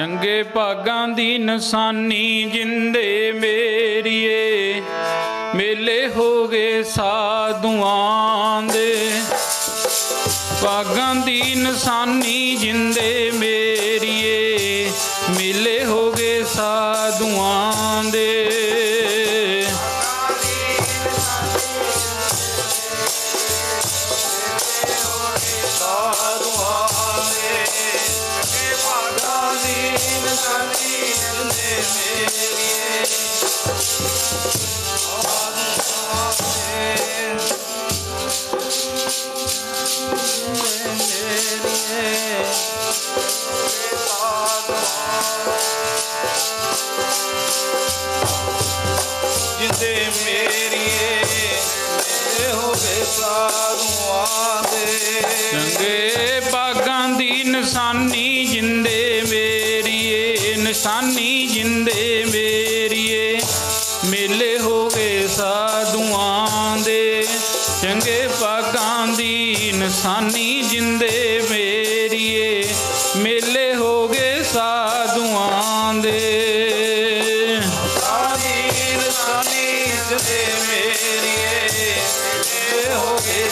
ਚੰਗੇ ਭਾਗਾਂ ਦੀ ਨਿਸ਼ਾਨੀ ਜਿੰਦੇ ਮੇਰੀਏ, ਮੇਲੇ ਹੋ ਗਏ ਸਾਧੂਆਂ ਦੇ। ਭਾਗਾਂ ਦੀ ਨਿਸ਼ਾਨੀ ਜਿੰਦੇ ਮੇਰੀਏ, ਮੇਲੇ ਹੋ ਗਏ ਸਾਧੂਆਂ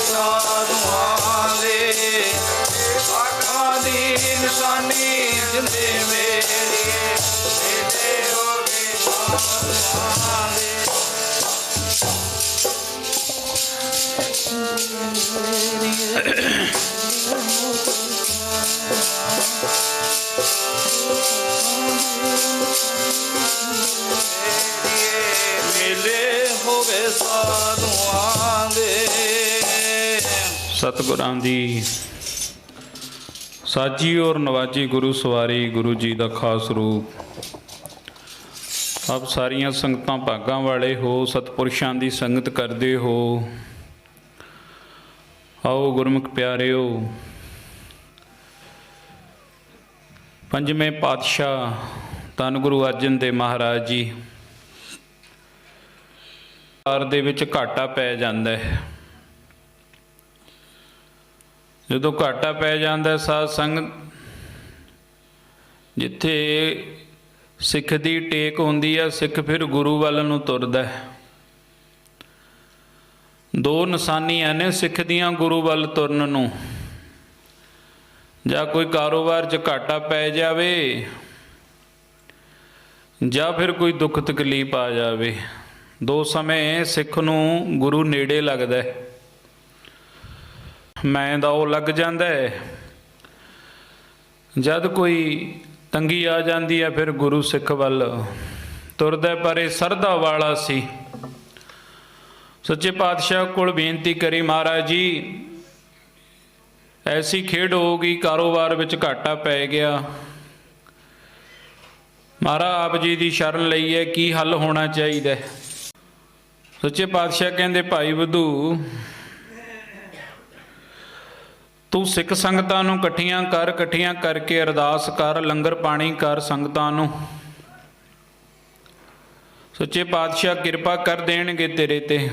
ਸਾਧੂਆਂ ਦੇ ਬਾਗਾਂ ਦੀ ਨਿਸ਼ਾਨੀ ਜਿੰਦੇ ਮੇਰੀਏ ਮੇਰੇ ਹੋ ਗਏ ਸਾਧੂਆਂ ਦੇ ਮੇਲੇ ਸਤਿਗੁਰਾਂ ਦੀ ਸਾਜੀ ਔਰ ਨਵਾਜੀ ਗੁਰੂ ਸਵਾਰੀ ਗੁਰੂ ਜੀ ਦਾ ਖਾਸ ਰੂਪ। ਆਪ ਸਾਰੀਆਂ ਸੰਗਤਾਂ ਭਾਗਾਂ ਵਾਲੇ ਹੋ, ਸਤਪੁਰਸ਼ਾਂ ਦੀ ਸੰਗਤ ਕਰਦੇ ਹੋ। ਆਓ ਗੁਰਮੁਖ ਪਿਆਰਿਓ, ਪੰਜਵੇਂ ਪਾਤਸ਼ਾਹ ਧੰਨ ਗੁਰੂ ਅਰਜਨ ਦੇਵ ਮਹਾਰਾਜ ਜੀ ਕਾਰ ਦੇ ਵਿੱਚ ਘਾਟਾ ਪੈ ਜਾਂਦਾ ਹੈ। ਜਦੋਂ ਘਾਟਾ ਪੈ ਜਾਂਦਾ ਹੈ, ਸਾਧ ਸੰਗਤ, ਜਿੱਥੇ ਸਿੱਖ ਦੀ ਟੇਕ ਹੁੰਦੀ ਹੈ ਸਿੱਖ ਫਿਰ ਗੁਰੂ ਵੱਲ ਨੂੰ ਤੁਰਦਾ ਹੈ। ਦੋ ਨਿਸ਼ਾਨੀਆਂ ਨੇ ਸਿੱਖ ਦੀਆਂ ਗੁਰੂ ਵੱਲ ਤੁਰਨ ਨੂੰ। ਜਾਂ ਕੋਈ ਕਾਰੋਬਾਰ 'ਚ ਘਾਟਾ ਪੈ ਜਾਵੇ, ਜਾਂ ਫਿਰ ਕੋਈ ਦੁੱਖ ਤਕਲੀਫ ਆ ਜਾਵੇ। ਦੋ ਸਮੇਂ ਸਿੱਖ ਨੂੰ ਗੁਰੂ ਨੇੜੇ ਲੱਗਦਾ ਹੈ। ਮੈਂ ਦਾ ਉਹ ਲੱਗ ਜਾਂਦਾ ਹੈ। ਜਦ ਕੋਈ ਤੰਗੀ ਆ ਜਾਂਦੀ ਹੈ, ਫਿਰ ਗੁਰੂ ਸਿੱਖ ਵੱਲ ਤੁਰਦਾ ਪਰ ਇਹ ਸਰਦਾ ਵਾਲਾ ਸੀ। ਸੱਚੇ ਪਾਤਸ਼ਾਹ ਕੋਲ ਬੇਨਤੀ ਕਰੀ ਮਹਾਰਾਜ ਜੀ, ਐਸੀ ਖੇਡ ਹੋ ਗਈ, ਕਾਰੋਬਾਰ ਵਿੱਚ ਘਾਟਾ ਪੈ ਗਿਆ। ਮਹਾਰਾਜ ਆਪ ਜੀ ਦੀ ਸ਼ਰਨ ਲਈ ਹੈ, ਕੀ ਹੱਲ ਹੋਣਾ ਚਾਹੀਦਾ ਸੱਚੇ ਪਾਤਸ਼ਾਹ ਕਹਿੰਦੇ ਭਾਈ ਬੁੱਧੂ ਤੂੰ ਸਿੱਖ ਸੰਗਤਾਂ ਨੂੰ ਇਕੱਠੀਆਂ ਕਰ, ਇਕੱਠੀਆਂ ਕਰਕੇ ਅਰਦਾਸ ਕਰ, ਲੰਗਰ ਪਾਣੀ ਕਰ ਸੰਗਤਾਂ ਨੂੰ। ਸੱਚੇ ਪਾਤਸ਼ਾਹ ਕਿਰਪਾ ਕਰ ਦੇਣਗੇ ਤੇਰੇ ਤੇ।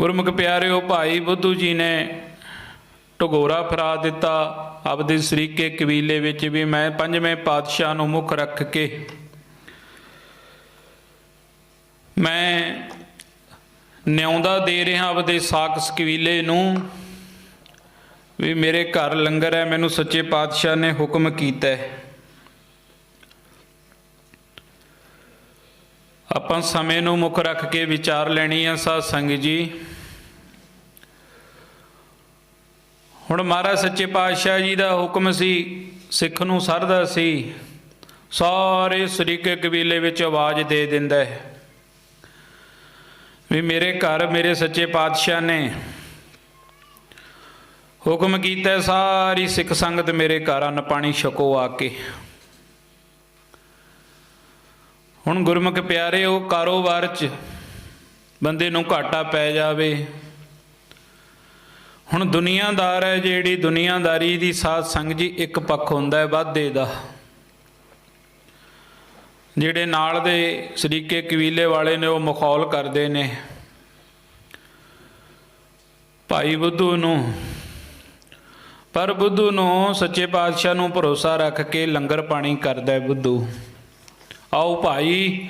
ਗੁਰਮੁਖ ਪਿਆਰਿਓ, ਭਾਈ ਬੁੱਧੂ ਜੀ ਨੇ ਟਗੋਰਾ ਫਰਾ ਦਿੱਤਾ ਆਪਦੇ ਸਰੀਕੇ ਕਬੀਲੇ ਵਿੱਚ ਵੀ ਮੈਂ ਪੰਜਵੇਂ ਪਾਤਸ਼ਾਹ ਨੂੰ ਮੁੱਖ ਰੱਖ ਕੇ। ਮੈਂ ਨਿਉਂਦਾ ਦੇ ਰਿਹਾ ਆਪਦੇ ਸਾਕਸ ਕਬੀਲੇ ਨੂੰ ਵੀ ਮੇਰੇ ਘਰ ਲੰਗਰ ਹੈ, ਮੈਨੂੰ ਸੱਚੇ ਪਾਤਸ਼ਾਹ ਨੇ ਹੁਕਮ ਕੀਤਾ ਹੈ। ਆਪਾਂ ਸਮੇਂ ਨੂੰ ਮੁੱਖ ਰੱਖ ਕੇ ਵਿਚਾਰ ਲੈਣੀ ਆ ਸਾਧ ਸੰਗਤ ਜੀ। ਹੁਣ ਮਹਾਰਾਜ ਸੱਚੇ ਪਾਤਸ਼ਾਹ ਜੀ ਦਾ ਹੁਕਮ ਸੀ, ਸਿੱਖ ਨੂੰ ਸਰਦਾ ਸੀ, ਸਾਰੇ ਸਰੀਕੇ ਕਬੀਲੇ ਵਿੱਚ ਆਵਾਜ਼ ਦੇ ਦਿੰਦਾ ਹੈ। ਵੀ ਮੇਰੇ ਘਰ ਮੇਰੇ ਸੱਚੇ ਪਾਤਸ਼ਾਹ ਨੇ ਹੁਕਮ ਕੀਤਾ ਸਾਰੀ ਸਿੱਖ ਸੰਗਤ ਮੇਰੇ ਘਰ ਅੰਨ ਪਾਣੀ ਛਕੋ ਆ ਕੇ। ਹੁਣ ਗੁਰਮੁਖ ਪਿਆਰੇ ਉਹ ਕਾਰੋਬਾਰ 'ਚ ਬੰਦੇ ਨੂੰ ਘਾਟਾ ਪੈ ਜਾਵੇ। ਹੁਣ ਦੁਨੀਆਦਾਰ ਹੈ ਜਿਹੜੀ ਦੁਨੀਆਦਾਰੀ ਦੀ ਸਾਧ ਸੰਗ ਜੀ ਇੱਕ ਪੱਖ ਹੁੰਦਾ ਹੈ, ਵਾਧੇ ਦਾ। ਜਿਹੜੇ ਨਾਲ ਦੇ ਸਰੀਕੇ ਕਬੀਲੇ ਵਾਲੇ ਨੇ ਉਹ ਮਖੌਲ ਕਰਦੇ ਨੇ। ਭਾਈ ਬੁੱਧੂ ਨੂੰ, ਪਰ ਬੁੱਧੂ ਨੂੰ ਸੱਚੇ ਪਾਤਸ਼ਾਹ ਨੂੰ ਭਰੋਸਾ ਰੱਖ ਕੇ ਲੰਗਰ ਪਾਣੀ ਕਰਦਾ ਹੈ ਬੁੱਧੂ। ਆਓ ਭਾਈ,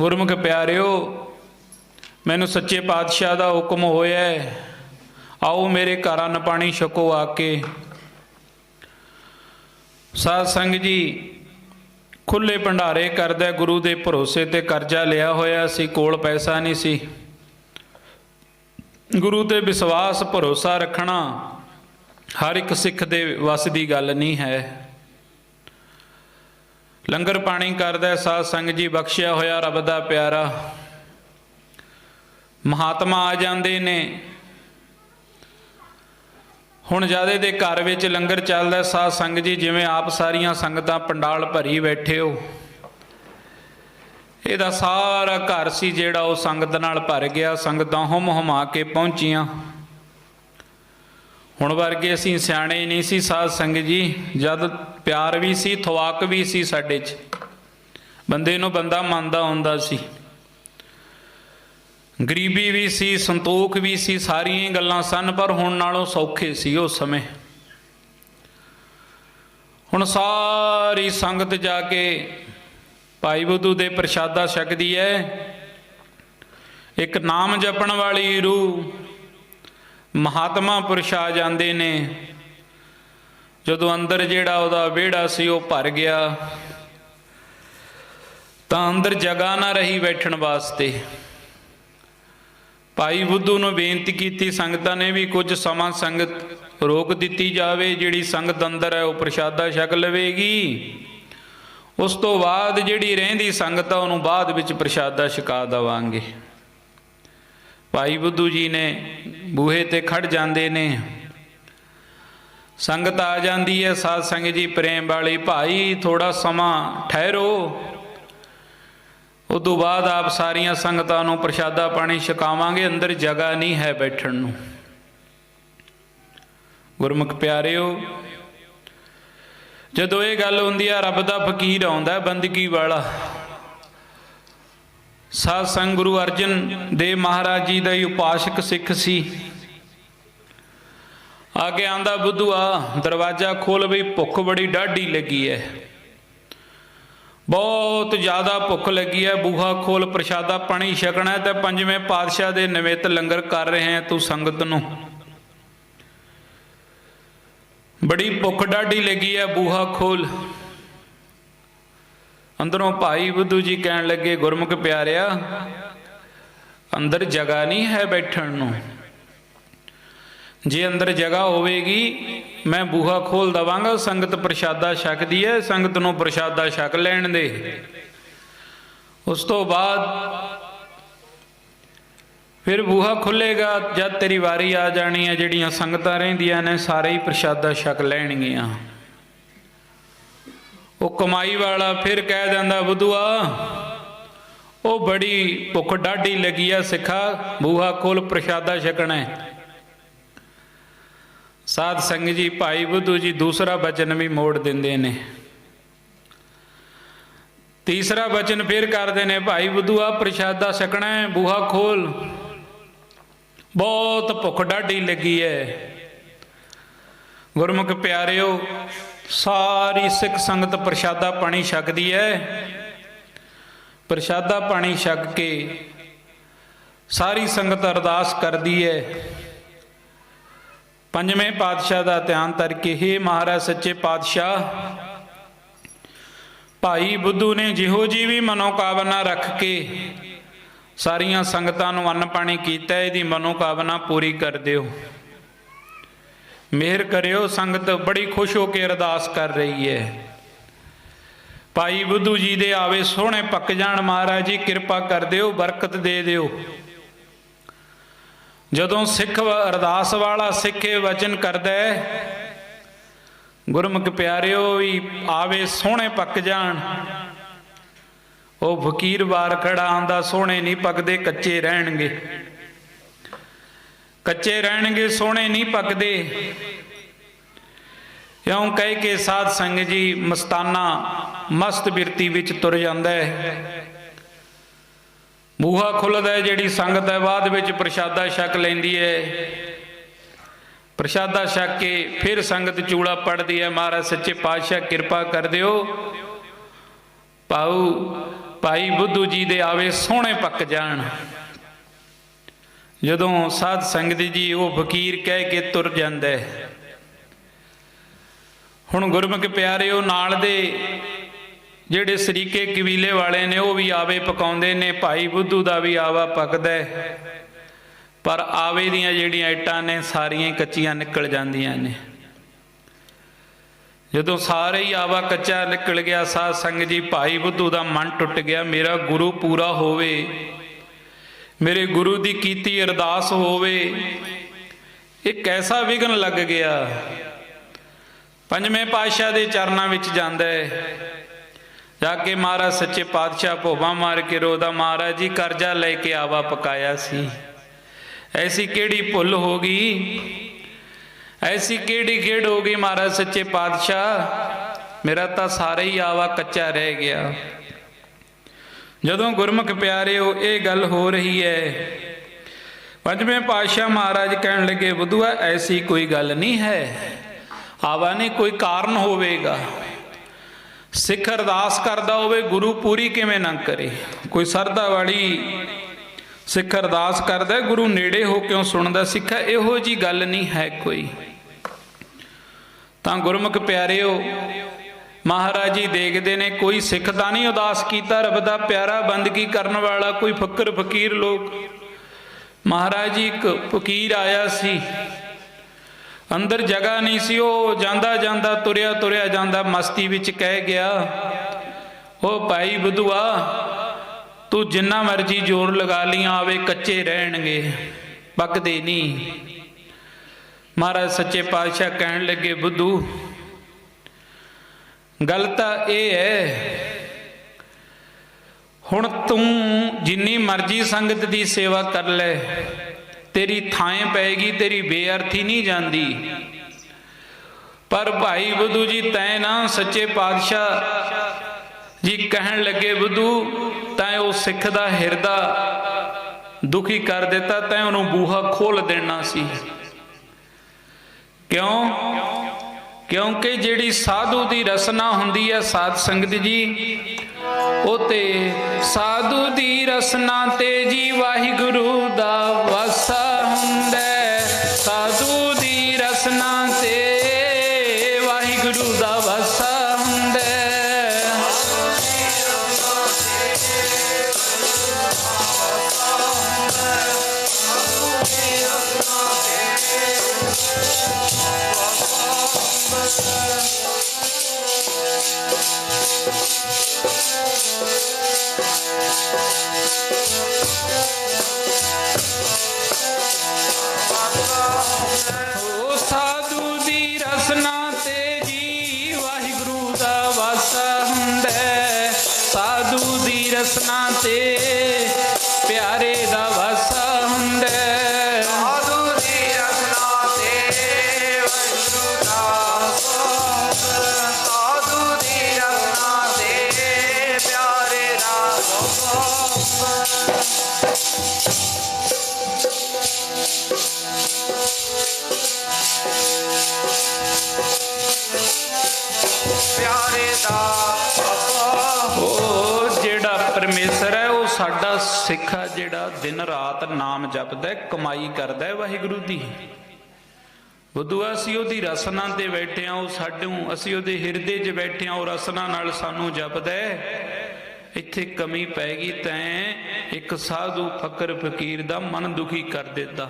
ਗੁਰਮੁਖ ਪਿਆਰਿਓ, ਮੈਨੂੰ ਸੱਚੇ ਪਾਤਸ਼ਾਹ ਦਾ ਹੁਕਮ ਹੋਇਆ ਹੈ। ਆਓ ਮੇਰੇ ਘਰ ਅੰਨ ਪਾਣੀ ਛਕੋ ਆ ਕੇ। ਸਾਧ ਸੰਗ ਜੀ ਖੁੱਲੇ ਭੰਡਾਰੇ ਕਰਦਾ ਗੁਰੂ ਦੇ ਭਰੋਸੇ ਤੇ ਕਰਜ਼ਾ ਲਿਆ ਹੋਇਆ ਸੀ, ਕੋਲ ਪੈਸਾ ਨਹੀਂ ਸੀ। ਗੁਰੂ ਤੇ ਵਿਸ਼ਵਾਸ, ਭਰੋਸਾ ਰੱਖਣਾ ਹਰ ਇੱਕ ਸਿੱਖ ਦੇ ਵੱਸ ਦੀ ਗੱਲ ਨਹੀਂ ਹੈ। ਲੰਗਰ ਪਾਣੀ ਕਰਦਾ ਹੈ, ਸਾਧ ਸੰਗ ਜੀ ਬਖਸ਼ਿਆ ਹੋਇਆ, ਰੱਬ ਦਾ ਪਿਆਰਾ। ਮਹਾਤਮਾ ਆ ਜਾਂਦੇ ਨੇ। ਹੁਣ ਜਿਆਦੇ ਦੇ ਘਰ ਵਿੱਚ ਲੰਗਰ ਚੱਲਦਾ ਹੈ, ਸਾਧ ਸੰਗ ਜੀ ਜਿਵੇਂ ਆਪ ਸਾਰੀਆਂ ਸੰਗਤਾਂ ਪੰਡਾਲ ਭਰੀ ਬੈਠੇ ਹੋ। ਇਹਦਾ ਸਾਰਾ ਘਰ ਸੀ ਜਿਹੜਾ ਉਹ ਸੰਗਤ ਨਾਲ ਭਰ ਗਿਆ ਸੰਗਤਾਂ ਹੁਮ ਹੁਮਾ ਕੇ ਪਹੁੰਚੀਆਂ। ਹੁਣ ਵਰਗੇ ਅਸੀਂ ਸਿਆਣੇ ਨਹੀਂ ਸੀ ਸਾਧ ਸੰਗਤ ਜੀ ਜਦ ਪਿਆਰ ਵੀ ਸੀ ਥਵਾਕ ਵੀ ਸੀ ਸਾਡੇ 'ਚ। ਬੰਦੇ ਨੂੰ ਬੰਦਾ ਮੰਨਦਾ ਹੁੰਦਾ ਸੀ। ਗਰੀਬੀ ਵੀ ਸੀ, ਸੰਤੋਖ ਵੀ ਸੀ, ਸਾਰੀਆਂ ਗੱਲਾਂ ਸਨ, ਪਰ ਹੁਣ ਨਾਲੋਂ ਸੌਖੇ ਸੀ ਉਹ ਸਮੇਂ। ਹੁਣ ਸਾਰੀ ਸੰਗਤ ਜਾ ਕੇ ਭਾਈ ਬੁੱਧੂ ਦੇ ਪ੍ਰਸ਼ਾਦਾ ਛਕਦੀ ਹੈ ਇੱਕ ਨਾਮ ਜਪਣ ਵਾਲੀ ਰੂਹ ਮਹਾਤਮਾ ਪੁਰਸ਼ ਆ ਜਾਂਦੇ ਨੇ। ਜਦੋਂ ਅੰਦਰ ਜਿਹੜਾ ਉਹਦਾ ਵਿਹੜਾ ਸੀ, ਉਹ ਭਰ ਗਿਆ। ਤਾਂ ਅੰਦਰ ਜਗ੍ਹਾ ਨਾ ਰਹੀ ਬੈਠਣ ਵਾਸਤੇ। ਭਾਈ ਬੁੱਧੂ ਨੂੰ ਬੇਨਤੀ ਕੀਤੀ, ਸੰਗਤਾਂ ਨੇ ਵੀ ਕੁਝ ਸਮਾਂ ਸੰਗਤ ਰੋਕ ਦਿੱਤੀ ਜਾਵੇ, ਜਿਹੜੀ ਸੰਗਤ ਅੰਦਰ ਹੈ ਉਹ ਪ੍ਰਸ਼ਾਦਾ ਛਕ ਲਵੇਗੀ। ਉਸ ਤੋਂ ਬਾਅਦ ਜਿਹੜੀ ਰਹਿੰਦੀ ਸੰਗਤ ਆ, ਉਹਨੂੰ ਬਾਅਦ ਵਿੱਚ ਪ੍ਰਸ਼ਾਦਾ ਛਕਾ ਦਵਾਂਗੇ। ਭਾਈ ਬੁੱਧੂ ਜੀ ਨੇ ਬੂਹੇ ਤੇ ਖੜ ਜਾਂਦੇ ਨੇ। ਸੰਗਤ ਆ ਜਾਂਦੀ ਹੈ, ਸਾਧ ਸੰਗਤ ਜੀ, ਪ੍ਰੇਮ ਵਾਲੀ ਭਾਈ ਥੋੜਾ ਸਮਾਂ ਠਹਿਰੋ। ਉਦੋਂ ਬਾਅਦ ਆਪ ਸਾਰੀਆਂ ਸੰਗਤਾਂ ਨੂੰ ਪ੍ਰਸ਼ਾਦਾ ਪਾਣੀ ਛਕਾਵਾਂਗੇ, ਅੰਦਰ ਜਗ੍ਹਾ ਨਹੀਂ ਹੈ ਬੈਠਣ ਨੂੰ। ਗੁਰਮੁਖ ਪਿਆਰਿਓ, ਜਦੋਂ ਇਹ ਗੱਲ ਹੁੰਦੀ ਆ, ਰੱਬ ਦਾ ਫਕੀਰ ਆਉਂਦਾ, ਬੰਦਗੀ ਵਾਲਾ। ਸਾਧ ਸੰਗ ਗੁਰੂ ਅਰਜਨ ਦੇਵ ਮਹਾਰਾਜ ਜੀ ਦਾ ਹੀ ਉਪਾਸ਼ਕ ਸਿੱਖ ਸੀ। ਆ ਕੇ ਆਂਦਾ, ਬੁੱਧੂਆ, ਦਰਵਾਜ਼ਾ ਖੋਲ ਬਈ ਭੁੱਖ ਬੜੀ ਡਾਢੀ ਲੱਗੀ ਐ। ਬਹੁਤ ਜ਼ਿਆਦਾ ਭੁੱਖ ਲੱਗੀ ਹੈ, ਬੂਹਾ ਖੋਲ ਪ੍ਰਸ਼ਾਦਾ ਪਾਣੀ ਛਕਣਾ ਹੈ ਤੇ ਪੰਜਵੇਂ ਪਾਤਸ਼ਾਹ ਦੇ ਨਿਮਿਤ ਲੰਗਰ ਕਰ ਰਹੇ ਹੈ ਤੂੰ ਸੰਗਤ ਨੂੰ। ਬੜੀ ਭੁੱਖ ਡਾਢੀ ਲੱਗੀ ਹੈ, ਬੂਹਾ ਖੋਲ। ਅੰਦਰੋਂ ਭਾਈ ਬੁੱਧੂ ਜੀ ਕਹਿਣ ਲੱਗੇ, ਗੁਰਮੁਖ ਪਿਆਰਿਆ, ਅੰਦਰ ਜਗ੍ਹਾ ਨਹੀਂ ਹੈ ਬੈਠਣ ਨੂੰ। ਜੇ ਅੰਦਰ ਜਗ੍ਹਾ ਹੋਵੇਗੀ, ਮੈਂ ਬੂਹਾ ਖੋਲ ਦਵਾਂਗਾ, ਸੰਗਤ ਪ੍ਰਸ਼ਾਦਾ ਛਕਦੀ ਹੈ ਸੰਗਤ ਨੂੰ ਪ੍ਰਸ਼ਾਦਾ ਛਕ ਲੈਣ ਦੇ। ਉਸ ਤੋਂ ਬਾਅਦ ਫਿਰ ਬੂਹਾ ਖੁੱਲੇਗਾ, ਜਦ ਤੇਰੀ ਵਾਰੀ ਆ ਜਾਣੀ ਹੈ ਜਿਹੜੀਆਂ ਸੰਗਤਾਂ ਰਹਿੰਦੀਆਂ ਨੇ, ਸਾਰੇ ਹੀ ਪ੍ਰਸ਼ਾਦਾ ਛਕ ਲੈਣਗੀਆਂ। ਉਹ ਕਮਾਈ ਵਾਲਾ ਫਿਰ ਕਹਿ ਦਿੰਦਾ, ਬੁੱਧੂਆ, ਉਹ ਬੜੀ ਭੁੱਖ ਡਾਢੀ ਲੱਗੀ ਆ ਸਿੱਖਾ, ਬੂਹਾ ਖੋਲ, ਪ੍ਰਸ਼ਾਦਾ ਛਕਣਾ ਹੈ ਸਾਧ ਸੰਗ ਜੀ ਭਾਈ ਬੁੱਧੂ ਜੀ ਦੂਸਰਾ ਬਚਨ ਵੀ ਮੋੜ ਦਿੰਦੇ ਨੇ। ਤੀਸਰਾ ਬਚਨ ਫਿਰ ਕਰਦੇ ਨੇ, ਭਾਈ ਬੁੱਧੂਆ ਪ੍ਰਸ਼ਾਦਾ ਛਕਣਾ ਹੈ, ਬੂਹਾ ਖੋਲ। ਬਹੁਤ ਭੁੱਖ ਡਾਢੀ ਲੱਗੀ ਹੈ ਗੁਰਮੁਖ ਪਿਆਰਿਓ, ਸਾਰੀ ਸਿੱਖ ਸੰਗਤ ਪ੍ਰਸ਼ਾਦਾ ਪਾਣੀ ਛਕਦੀ ਹੈ ਪ੍ਰਸ਼ਾਦਾ ਪਾਣੀ ਛਕ ਕੇ ਸਾਰੀ ਸੰਗਤ ਅਰਦਾਸ ਕਰਦੀ ਹੈ ਪੰਜਵੇਂ ਪਾਤਸ਼ਾਹ ਦਾ ਧਿਆਨ ਕਰਕੇ ਹੀ ਮਹਾਰਾਜ ਸੱਚੇ ਪਾਤਸ਼ਾਹ, ਭਾਈ ਬੁੱਧੂ ਨੇ ਜਿਹੋ ਜੀ ਵੀ ਮਨੋਕਾਮਨਾ ਰੱਖ ਕੇ ਸਾਰੀਆਂ ਸੰਗਤਾਂ ਨੂੰ ਅੰਨ ਪਾਣੀ ਕੀਤਾ, ਇਹਦੀ ਮਨੋਕਾਮਨਾ ਪੂਰੀ ਕਰ ਦਿਓ। ਮਿਹਰ ਕਰਿਓ, ਸੰਗਤ ਬੜੀ ਖੁਸ਼ ਹੋ ਕੇ ਅਰਦਾਸ ਕਰ ਰਹੀ ਹੈ। ਭਾਈ ਬੁੱਧੂ ਜੀ ਦੇ ਆਵੇ ਸੋਹਣੇ ਪੱਕ ਜਾਣ, ਮਹਾਰਾਜ ਜੀ, ਕਿਰਪਾ ਕਰ ਦਿਓ, ਬਰਕਤ ਦੇ ਦਿਓ। ਜਦੋਂ ਸਿੱਖ ਅਰਦਾਸ ਵਾਲਾ ਸਿੱਖੇ ਵਚਨ ਕਰਦਾ ਗੁਰਮੁਖ ਪਿਆਰਿਓ ਵੀ ਆਵੇ ਸੋਹਣੇ ਪੱਕ ਜਾਣ। ਉਹ ਫਕੀਰ ਵਾਰ ਖੜਾ ਆਂਦਾ, ਸੋਹਣੇ ਨਹੀਂ ਪੱਕਦੇ, ਕੱਚੇ ਰਹਿਣਗੇ। ਕੱਚੇ ਰਹਿਣਗੇ, ਸੋਹਣੇ ਨਹੀਂ ਪੱਕਦੇ। ਇਉਂ ਕਹਿ ਕੇ ਸਾਧ ਸੰਗ ਜੀ ਮਸਤਾਨਾ, ਮਸਤ ਬਿਰਤੀ ਵਿੱਚ ਤੁਰ ਜਾਂਦਾ ਹੈ। ਬੂਹਾ ਖੁੱਲਦਾ ਹੈ, ਜਿਹੜੀ ਸੰਗਤ ਹੈ, ਬਾਅਦ ਵਿੱਚ ਪ੍ਰਸ਼ਾਦਾ ਛਕ ਲੈਂਦੀ ਹੈ। ਪ੍ਰਸ਼ਾਦਾ ਛਕ ਕੇ ਫਿਰ ਸੰਗਤ ਚੂੜਾ ਪੜਦੀ ਹੈ, ਮਹਾਰਾਜ ਸੱਚੇ ਪਾਤਸ਼ਾਹ, ਕਿਰਪਾ ਕਰ ਦਿਓ। ਪਾਉ ਭਾਈ ਬੁੱਧੂ ਜੀ ਦੇ ਆਵੇ ਸੋਹਣੇ ਪੱਕ ਜਾਣ। ਜਦੋਂ ਸਾਧ ਸੰਗਤ ਜੀ ਉਹ ਫਕੀਰ ਕਹਿ ਕੇ ਤੁਰ ਜਾਂਦਾ ਹੁਣ ਗੁਰਮੁਖ ਪਿਆਰਿਓ, ਨਾਲ ਦੇ ਜਿਹੜੇ ਸਰੀਕੇ ਕਬੀਲੇ ਵਾਲੇ ਨੇ ਉਹ ਵੀ ਆਵੇ ਪਕਾਉਂਦੇ ਨੇ, ਭਾਈ ਬੁੱਧੂ ਦਾ ਵੀ ਆਵਾ ਪਕਦਾ ਪਰ ਆਵੇ ਦੀਆਂ ਜਿਹੜੀਆਂ ਇੱਟਾਂ ਨੇ, ਸਾਰੀਆਂ ਕੱਚੀਆਂ ਨਿਕਲ ਜਾਂਦੀਆਂ ਨੇ। ਜਦੋਂ ਸਾਰੇ ਹੀ ਆਵਾ ਕੱਚਾ ਨਿਕਲ ਗਿਆ, ਸਾਧ ਸੰਗ ਜੀ, ਭਾਈ ਬੁੱਧੂ ਦਾ ਮਨ ਟੁੱਟ ਗਿਆ, ਮੇਰਾ ਗੁਰੂ ਪੂਰਾ ਹੋਵੇ, ਮੇਰੇ ਗੁਰੂ ਦੀ ਕੀਤੀ ਅਰਦਾਸ ਹੋਵੇ। ਇਹ ਕੈਸਾ ਵਿਗਨ ਲੱਗ ਗਿਆ, ਪੰਜਵੇਂ ਪਾਤਸ਼ਾਹ ਦੇ ਚਰਨਾਂ ਵਿੱਚ ਜਾਂਦਾ ਹੈ। ਜਾ ਕੇ ਮਹਾਰਾਜ ਸੱਚੇ ਪਾਤਸ਼ਾਹ ਭੋਬਾ ਮਾਰ ਕੇ ਰੋਦਾ, ਮਹਾਰਾਜ ਜੀ, ਕਰਜ਼ਾ ਲੈ ਕੇ ਆਵਾ ਪਕਾਇਆ ਸੀ। ਐਸੀ ਕਿਹੜੀ ਭੁੱਲ ਹੋ ਗਈ? ਐਸੀ ਕਿਹੜੀ ਖੇਡ ਹੋ ਗਈ ਮਹਾਰਾਜ ਸੱਚੇ ਪਾਤਸ਼ਾਹ? ਮੇਰਾ ਤਾਂ ਸਾਰਾ ਹੀ ਆਵਾ ਕੱਚਾ ਰਹਿ ਗਿਆ। ਜਦੋਂ ਗੁਰਮੁਖ ਪਿਆਰਿਓ, ਇਹ ਗੱਲ ਹੋ ਰਹੀ ਹੈ। ਪੰਜਵੇਂ ਪਾਤਸ਼ਾਹ ਮਹਾਰਾਜ ਕਹਿਣ ਲੱਗੇ, ਬੁੱਧੂਆ, ਐਸੀ ਕੋਈ ਗੱਲ ਨਹੀਂ ਹੈ। ਆਵਾ ਨਹੀਂ, ਕੋਈ ਕਾਰਨ ਹੋਵੇਗਾ। ਸਿੱਖ ਅਰਦਾਸ ਕਰਦਾ ਹੋਵੇ, ਗੁਰੂ ਪੂਰੀ ਕਿਵੇਂ ਨਾ ਕਰੇ। ਕੋਈ ਸਰਦਾ ਵਾਲੀ ਸਿੱਖ ਅਰਦਾਸ ਕਰਦਾ ਗੁਰੂ ਨੇੜੇ ਹੋ ਕਿਉਂ ਸੁਣਦਾ ਸਿੱਖਾ, ਇਹੋ ਜੀ ਗੱਲ ਨਹੀਂ ਹੈ ਕੋਈ। ਤਾਂ ਗੁਰਮੁਖ ਪਿਆਰਿਓ, ਮਹਾਰਾਜ ਜੀ ਦੇਖਦੇ ਨੇ, ਕੋਈ ਸਿੱਖ ਤਾਂ ਨਹੀਂ ਉਦਾਸ ਕੀਤਾ, ਰੱਬ ਦਾ ਪਿਆਰਾ ਬੰਦਗੀ ਕਰਨ ਵਾਲਾ, ਕੋਈ ਫਕਰ ਫਕੀਰ ਲੋਕ। ਮਹਾਰਾਜ ਜੀ ਇੱਕ ਫਕੀਰ ਆਇਆ ਸੀ ਅੰਦਰ ਜਗ੍ਹਾ ਨਹੀਂ ਸੀ, ਉਹ ਜਾਂਦਾ ਜਾਂਦਾ ਤੁਰਿਆ ਤੁਰਿਆ ਜਾਂਦਾ, ਮਸਤੀ ਵਿੱਚ ਕਹਿ ਗਿਆ ਉਹ ਭਾਈ ਬੁੱਧੂਆ, ਤੂੰ ਜਿੰਨਾ ਮਰਜ਼ੀ ਜ਼ੋਰ ਲਗਾ ਲੀਆਂ ਆਵੇ ਕੱਚੇ ਰਹਿਣਗੇ, ਪੱਕਦੇ ਨਹੀਂ। ਮਹਾਰਾਜ ਸੱਚੇ ਪਾਤਸ਼ਾਹ ਕਹਿਣ ਲੱਗੇ, ਬੁੱਧੂ, ਗੱਲ ਤਾਂ ਇਹ ਹੈ, ਹੁਣ ਤੂੰ ਜਿੰਨੀ ਮਰਜ਼ੀ ਸੰਗਤ ਦੀ ਸੇਵਾ ਕਰ ਲੈ ਤੇਰੀ ਥਾਂ ਪੈਗੀ ਤੇਰੀ ਬੇਅਰਥੀ ਨਹੀਂ ਜਾਂਦੀ। ਪਰ ਭਾਈ ਬੁੱਧੂ ਜੀ ਤੈ ਨਾ ਸੱਚੇ ਪਾਤਸ਼ਾਹ ਜੀ ਕਹਿਣ ਲੱਗੇ, ਬੁੱਧੂ, ਤੈ ਉਹ ਸਿੱਖ ਦਾ ਹਿਰਦਾ ਦੁਖੀ ਕਰ ਦਿੱਤਾ, ਤੈਂ ਉਹਨੂੰ ਬੂਹਾ ਖੋਲ ਦੇਣਾ ਸੀ। ਕਿਉਂ? ਕਿਉਂਕਿ ਜਿਹੜੀ ਸਾਧੂ ਦੀ ਰਸਨਾ ਹੁੰਦੀ ਹੈ ਸਾਧ ਸੰਗਤ ਜੀ, ਉਹ ਤੇ ਸਾਧੂ ਦੀ ਰਸਨਾ ਤੇ ਜੀ ਵਾਹਿਗੁਰੂ ਦਿਨ ਰਾਤ ਨਾਮ ਜਪਦਾ ਕਮਾਈ ਕਰਦਾ ਵਾਹਿਗੁਰੂ ਦੀ। ਬੁੱਧੂਆ ਅਸੀਂ ਉਹਦੀ ਰਸਨਾ ਤੇ ਬੈਠੇ ਆ ਉਹ ਸਾਡੂ ਅਸੀਂ ਉਹਦੇ ਹਿਰਦੇ 'ਚ ਬੈਠੇ ਆ ਉਹ ਰਸਨਾ ਨਾਲ ਸਾਨੂੰ ਜਪਦਾ ਇੱਥੇ ਕਮੀ ਪੈ ਗਈ ਤੈਂ ਇੱਕ ਸਾਧੂ ਫਕਰ ਫਕੀਰ ਦਾ ਮਨ ਦੁਖੀ ਕਰ ਦਿੱਤਾ।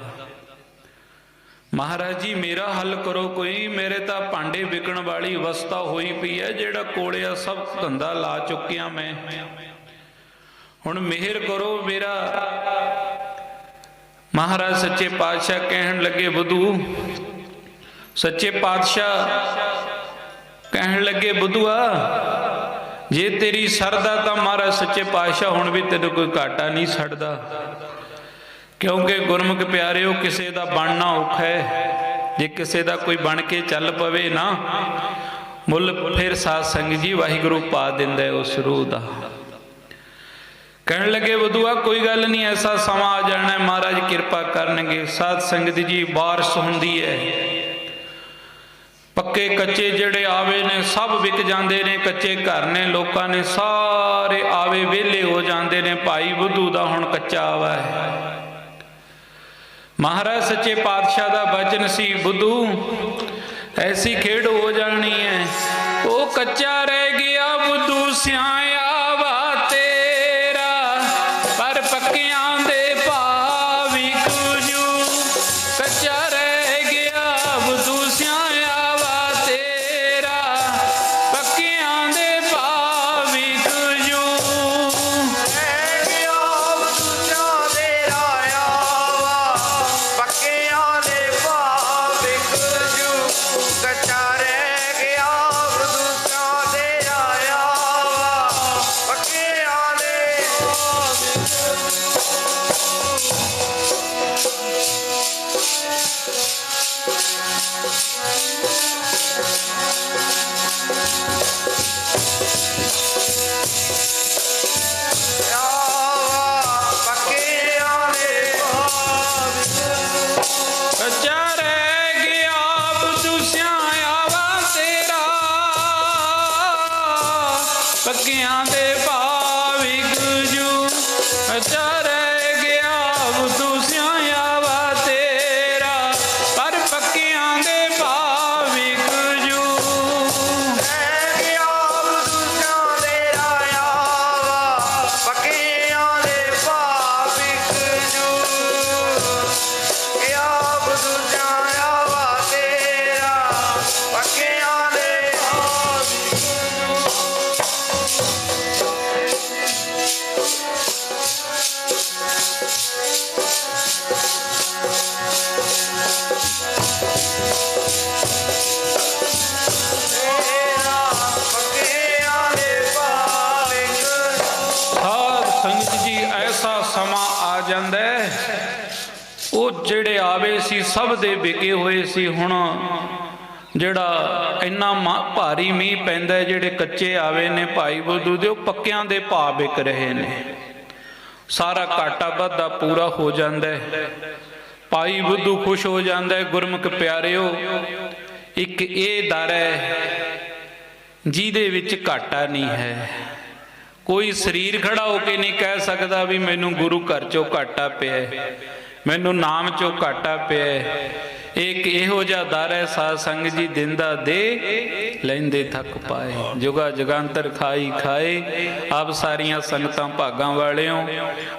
ਮਹਾਰਾਜ ਜੀ, ਮੇਰਾ ਹੱਲ ਕਰੋ ਕੋਈ, ਮੇਰੇ ਤਾਂ ਭਾਂਡੇ ਵਿਕਣ ਵਾਲੀ ਅਵਸਥਾ ਹੋਈ ਪਈ ਹੈ, ਜਿਹੜਾ ਕੋਲਿਆ ਸਭ ਧੰਦਾ ਲਾ ਚੁੱਕਿਆ ਮੈਂ। ਹੁਣ ਮਿਹਰ ਕਰੋ ਮੇਰਾ। ਮਹਾਰਾਜ ਸੱਚੇ ਪਾਤਸ਼ਾਹ ਕਹਿਣ ਲੱਗੇ, ਬੁੱਧੂ, ਸੱਚੇ ਪਾਤਸ਼ਾਹ ਕਹਿਣ ਲੱਗੇ, ਬੁੱਧੂਆ, ਜੇ ਤੇਰੀ ਸਰਦਾ ਤਾਂ ਮਹਾਰਾਜ ਸੱਚੇ ਪਾਤਸ਼ਾਹ ਹੁਣ ਵੀ ਤੈਨੂੰ ਕੋਈ ਘਾਟਾ ਨਹੀਂ ਛੱਡਦਾ। ਕਿਉਂਕਿ ਗੁਰਮੁਖ ਪਿਆਰਿਓ, ਕਿਸੇ ਦਾ ਬਣਨਾ ਔਖਾ ਹੈ। ਜੇ ਕਿਸੇ ਦਾ ਕੋਈ ਬਣ ਕੇ ਚੱਲ ਪਵੇ ਨਾ, ਮੁੱਲ ਫਿਰ ਸਾਧ ਸੰਗ ਜੀ ਵਾਹਿਗੁਰੂ ਪਾ ਦਿੰਦਾ ਉਸ ਰੂਹ ਦਾ। ਕਹਿਣ ਲੱਗੇ ਬਦੂਆ ਕੋਈ ਗੱਲ ਨਹੀਂ ਐਸਾ ਸਮਾਂ ਆ ਜਾਣਾ ਹੈ, ਮਹਾਰਾਜ ਕਿਰਪਾ ਕਰਨਗੇ। ਸਾਧ ਸੰਗਤ ਜੀ ਬਾਰਿਸ਼ ਹੁੰਦੀ ਹੈ। ਪੱਕੇ ਕੱਚੇ ਜਿਹੜੇ ਆਵੇ ਨੇ ਸਭ ਵਿਕ ਜਾਂਦੇ ਨੇ ਕੱਚੇ ਘਰ ਨੇ ਲੋਕਾਂ ਨੇ ਸਾਰੇ ਆਵੇ ਵਿਹਲੇ ਹੋ ਜਾਂਦੇ ਨੇ। ਭਾਈ ਬੁੱਧੂ ਦਾ ਹੁਣ ਕੱਚਾ ਆਵਾ ਹੈ। ਮਹਾਰਾਜ ਸੱਚੇ ਪਾਤਸ਼ਾਹ ਦਾ ਬਚਨ ਸੀ ਬੁੱਧੂ ਐਸੀ ਖੇਡ ਹੋ ਜਾਣੀ ਹੈ। ਉਹ ਕੱਚਾ ਰਹਿ ਗਿਆ ਬੁੱਧੂ ਸਿਆਇਆ ਉਹ ਜਿਹੜੇ ਆਵੇ ਸੀ, ਸਭ ਦੇ ਵਿਕੇ ਹੋਏ ਸੀ ਹੁਣ। ਜਿਹੜਾ ਇੰਨਾ ਭਾਰੀ ਮੀਂਹ ਪੈਂਦਾ ਜਿਹੜੇ ਕੱਚੇ ਆਵੇ ਨੇ ਭਾਈ ਬੁੱਧੂ ਦੇ, ਉਹ ਪੱਕਿਆਂ ਦੇ ਭਾਅ ਵਿਕ ਰਹੇ ਨੇ। ਸਾਰਾ ਘਾਟਾ ਵਾਧਾ ਪੂਰਾ ਹੋ ਜਾਂਦਾ ਹੈ। ਭਾਈ ਬੁੱਧੂ ਖੁਸ਼ ਹੋ ਜਾਂਦਾ ਹੈ, ਗੁਰਮੁਖ ਪਿਆਰਿਓ। ਇੱਕ ਇਹ ਦਰ ਹੈ, ਜਿਹਦੇ ਵਿੱਚ ਘਾਟਾ ਨਹੀਂ ਹੈ। ਕੋਈ ਸਰੀਰ ਖੜਾ ਹੋ ਕੇ ਨਹੀਂ ਕਹਿ ਸਕਦਾ ਵੀ ਮੈਨੂੰ ਗੁਰੂ ਘਰ ਚੋਂ ਘਾਟਾ ਪਿਆ ਮੈਨੂੰ ਨਾਮ ਚੋਂ ਘਾਟਾ ਪਿਆ ਇੱਕ ਇਹੋ ਜਿਹਾ ਦਰ ਹੈ, ਸਾਧ ਸੰਗਤ ਜੀ ਦਿੰਦਾ ਦੇ ਲੈਂਦੇ ਥੱਕ ਪਾਏ, ਜੁਗਾ ਜਗਾਂਤਰ ਖਾਈ ਖਾਏ, ਆਪ ਸਾਰੀਆਂ ਸੰਗਤਾਂ ਭਾਗਾਂ ਵਾਲਿਓ।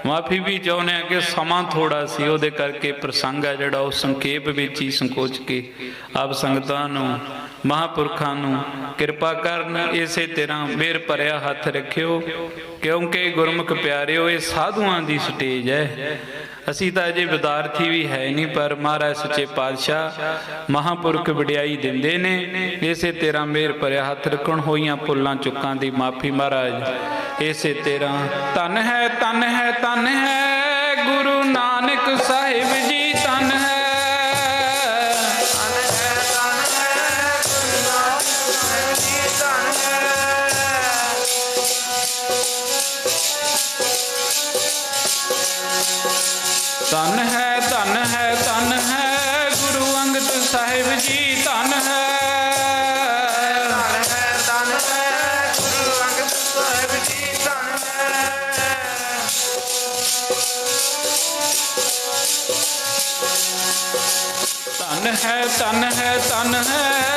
ਮਾਫੀ ਵੀ ਚਾਹੁੰਦੇ ਆ ਕਿ ਸਮਾਂ ਥੋੜਾ ਸੀ, ਉਹਦੇ ਕਰਕੇ ਪ੍ਰਸੰਗ ਹੈ ਜਿਹੜਾ, ਉਹ ਸੰਖੇਪ ਵਿੱਚ ਹੀ ਸੰਕੋਚ ਕੇ ਆਪ ਸੰਗਤਾਂ ਨੂੰ ਮਹਾਪੁਰਖਾਂ ਨੂੰ ਕਿਰਪਾ ਕਰਨ ਇਸੇ ਤਰ੍ਹਾਂ ਮੇਰ ਭਰਿਆ ਹੱਥ ਰੱਖਿਓ, ਕਿਉਂਕਿ ਗੁਰਮੁਖ ਪਿਆਰਿਓ, ਇਹ ਸਾਧੂਆਂ ਦੀ ਸਟੇਜ ਹੈ। ਅਸੀਂ ਤਾਂ ਅਜੇ ਵਿਦਿਆਰਥੀ ਵੀ ਹੈ ਨਹੀਂ, ਪਰ ਮਹਾਰਾਜ ਸੱਚੇ ਪਾਤਸ਼ਾਹ ਮਹਾਪੁਰਖ ਵਡਿਆਈ ਦਿੰਦੇ ਨੇ। ਇਸੇ ਤੇਰਾ ਮੇਰ ਭਰਿਆ ਹੱਥ ਰੱਖਣ ਹੋਈਆਂ ਭੁੱਲਾਂ ਚੁੱਕਾਂ ਦੀ ਮਾਫੀ ਮਹਾਰਾਜ। ਇਸੇ ਤੇਰਾ ਤਨ ਹੈ ਤਨ ਹੈ ਤਨ ਹੈ ਗੁਰੂ ਨਾਨਕ ਸਾਹਿਬ ਜੀ ਧਨ ਹੈ ਧਨ ਹੈ ਧਨ ਹੈ, ਗੁਰੂ ਅੰਗਦ ਸਾਹਿਬ ਜੀ, ਧਨ ਹੈ। ਤਨ ਹੈ ਗੁਰੂ ਅੰਗਦ ਸਾਹਿਬ ਹੈ ਧਨ ਹੈ ਧਨ ਹੈ ਧਨ ਹੈ।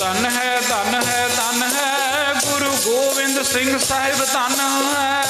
ਧਨ ਹੈ ਧਨ ਹੈ ਧਨ ਹੈ। ਗੁਰੂ ਗੋਬਿੰਦ ਸਿੰਘ ਸਾਹਿਬ ਧਨ ਹੈ।